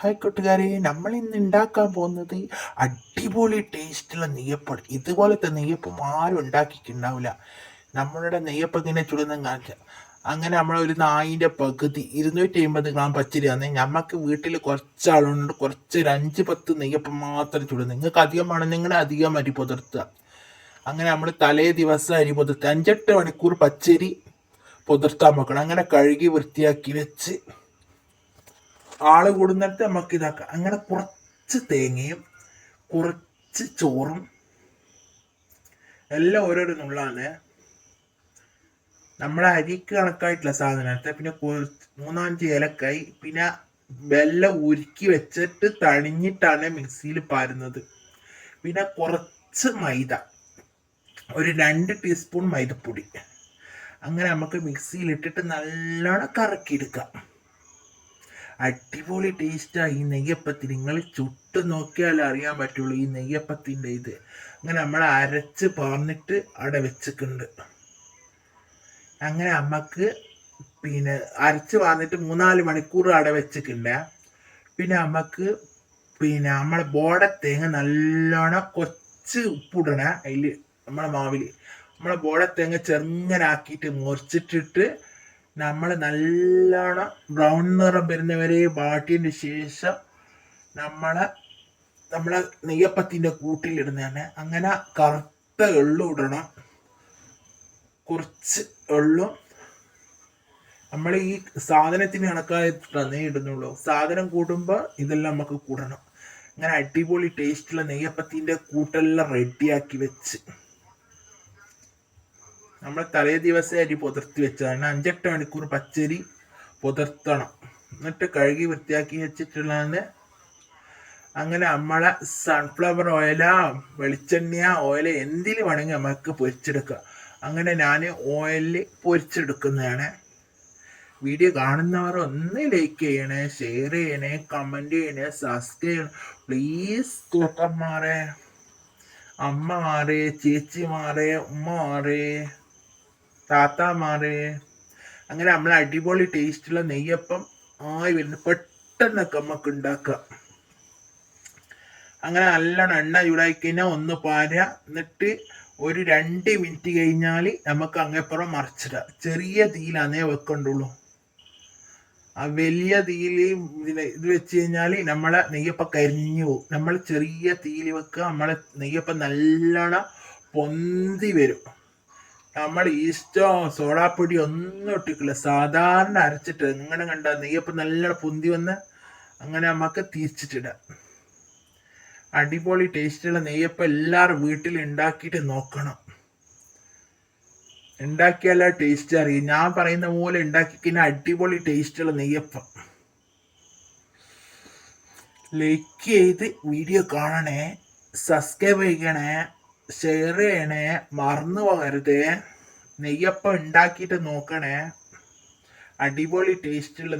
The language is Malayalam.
ഹായ് കൂട്ടുകാരെ നമ്മൾ ഇന്ന് ഉണ്ടാക്കാൻ പോകുന്നത് അടിപൊളി ടേസ്റ്റുള്ള നെയ്യപ്പം ഇതുപോലത്തെ നെയ്യപ്പം ആരും ഉണ്ടാക്കിയിട്ടുണ്ടാവില്ല നമ്മളുടെ നെയ്യപ്പം ഇങ്ങനെ ചുടുന്ന കാണിച്ച അങ്ങനെ നമ്മൾ ഒരു നായിന്റെ പകുതി ഇരുന്നൂറ്റി അമ്പത് ഗ്രാം പച്ചരി തന്നെ നമുക്ക് വീട്ടിൽ കുറച്ച് ആളുണ്ട് കുറച്ച് ഒരു അഞ്ച് പത്ത് നെയ്യപ്പം മാത്രം ചുടുന്നു നിങ്ങൾക്ക് അധികം നിങ്ങളുടെ അധികം അരി പുതിർത്തുക. അങ്ങനെ നമ്മൾ തലേ ദിവസം അരി പുതിർത്തുക. അഞ്ചെട്ട് മണിക്കൂർ പച്ചരി പുതിർത്താൻ വെക്കണം. അങ്ങനെ കഴുകി വൃത്തിയാക്കി വെച്ച് ആൾ കൂടുന്നിടത്ത് നമുക്ക് ഇതാക്കാം. അങ്ങനെ കുറച്ച് തേങ്ങയും കുറച്ച് ചോറും എല്ലാം ഓരോരോ നുള്ളാണ്. നമ്മളെ അരിക്ക് കണക്കായിട്ടുള്ള സാധനത്തെ പിന്നെ മൂന്നാഞ്ച് ഏലക്കായി പിന്നെ വെല്ലം ഉരുക്കി വെച്ചിട്ട് തണിഞ്ഞിട്ടാണ് മിക്സിയിൽ പാരുന്നത്. പിന്നെ കുറച്ച് മൈദ. ഒരു രണ്ട് ടീസ്പൂൺ മൈദപ്പൊടി. അങ്ങനെ നമുക്ക് മിക്സിയിൽ ഇട്ടിട്ട് നല്ലോണം കറക്കിയെടുക്കാം. അടിപൊളി ടേസ്റ്റാണ് ഈ നെയ്യപ്പത്തിന്. നിങ്ങൾ ചുട്ട് നോക്കിയാൽ അറിയാൻ പറ്റുള്ളൂ ഈ നെയ്യപ്പത്തിന്റെ ഇത്. അങ്ങനെ നമ്മൾ അരച്ച് പറഞ്ഞിട്ട് അവിടെ വെച്ചിട്ടുണ്ട്. അങ്ങനെ അമ്മയ്ക്ക് പിന്നെ അരച്ച് പറഞ്ഞിട്ട് മൂന്നാൽ മണിക്കൂർ അവിടെ വെച്ചിട്ടുണ്ട്. പിന്നെ അമ്മയ്ക്ക് പിന്നെ നമ്മളെ ബോട തേങ്ങ നല്ലോണം കൊച്ച് ഉപ്പിടണ. അതിൽ നമ്മളെ മാവിൽ നമ്മളെ ബോട തേങ്ങ ചെറുങ്ങനാക്കിയിട്ട് മുറിച്ചിട്ടിട്ട് നമ്മൾ നല്ലോണം ബ്രൗൺ നിറം വരുന്നവരെ വാട്ടിയതിന് ശേഷം നമ്മളെ നമ്മളെ നെയ്യപ്പത്തിന്റെ കൂട്ടിലിടുന്നതാണ്. അങ്ങനെ കറുത്ത എള്ളു ഇടണം. കുറച്ച് എള്ളും നമ്മൾ ഈ സാധനത്തിന് കണക്കായിട്ടേ ഇടുന്നുള്ളൂ. സാധനം കൂടുമ്പോൾ ഇതെല്ലാം നമുക്ക് കൂടണം. അങ്ങനെ അടിപൊളി ടേസ്റ്റുള്ള നെയ്യപ്പത്തിന്റെ കൂട്ടെല്ലാം റെഡിയാക്കി വെച്ച് നമ്മൾ തലേ ദിവസം അരി പുതർത്തി വെച്ചതാണ്. അഞ്ചെട്ട് മണിക്കൂർ പച്ചരി പുതർത്തണം. എന്നിട്ട് കഴുകി വൃത്തിയാക്കി വെച്ചിട്ടുള്ളതാണ് അങ്ങനെ നമ്മളെ സൺഫ്ലവർ ഓയിലാ വെളിച്ചെണ്ണ ഓയിൽ എന്തിൽ വേണമെങ്കിൽ നമുക്ക് പൊരിച്ചെടുക്കാം. അങ്ങനെ ഞാൻ ഓയിലിൽ പൊരിച്ചെടുക്കുന്നതാണ്. വീഡിയോ കാണുന്നവർ ഒന്ന് ലൈക്ക് ചെയ്യണേ ഷെയർ ചെയ്യണേ കമന്റ് ചെയ്യണേ സബ്സ്ക്രൈബ് ചെയ്യണേ. പ്ലീസ് ചേട്ടന്മാരെ അമ്മമാരെ ചേച്ചിമാരെ ഉമ്മമാരെ താത്താമാരെ അങ്ങനെ നമ്മൾ അടിപൊളി ടേസ്റ്റുള്ള നെയ്യപ്പം ആയി വരുന്നു. പെട്ടെന്നൊക്കെ നമുക്ക് ഉണ്ടാക്കാം അങ്ങനെ നല്ലോണം എണ്ണ ചൂടായി കഴിഞ്ഞാൽ ഒന്ന് പാര. എന്നിട്ട് ഒരു രണ്ട് മിനിറ്റ് കഴിഞ്ഞാൽ നമുക്ക് അങ്ങേപ്പുറം മറിച്ചിടാം. ചെറിയ തീയിലാന്നേ വെക്കണ്ടുള്ളൂ. ആ വലിയ തീയിൽ ഇത് വെച്ച് കഴിഞ്ഞാൽ നമ്മളെ നെയ്യപ്പം കരിഞ്ഞു പോകും നമ്മൾ ചെറിയ തീയിൽ വെക്കുക നമ്മളെ നെയ്യപ്പം നല്ലോണം പൊന്തി വരും. നമ്മൾ ഈസ്റ്റോ സോഡാപ്പൊടി ഒന്നും ഇട്ടിക്കില്ല സാധാരണ അരച്ചിട്ട് ഇങ്ങനെ കണ്ട നെയ്യപ്പം നല്ല പൊന്തി വന്ന് അങ്ങനെ നമുക്ക് തിരിച്ചിട്ടിടാം. അടിപൊളി ടേസ്റ്റുള്ള നെയ്യപ്പം എല്ലാവരും വീട്ടിൽ ഉണ്ടാക്കിയിട്ട് നോക്കണം. ഉണ്ടാക്കിയാല ടേസ്റ്റ് അറിയും. ഞാൻ പറയുന്ന പോലെ ഉണ്ടാക്കിക്കുന്ന അടിപൊളി ടേസ്റ്റുള്ള നെയ്യപ്പം. ലൈക്ക് ചെയ്ത് വീഡിയോ കാണണേ സബ്സ്ക്രൈബ് ചെയ്യണേ. ഷെയർ ചെയ്യണേ മറന്നു പോകരുത്. നെയ്യപ്പം ഉണ്ടാക്കിയിട്ട് നോക്കണേ. അടിപൊളി ടേസ്റ്റുള്ള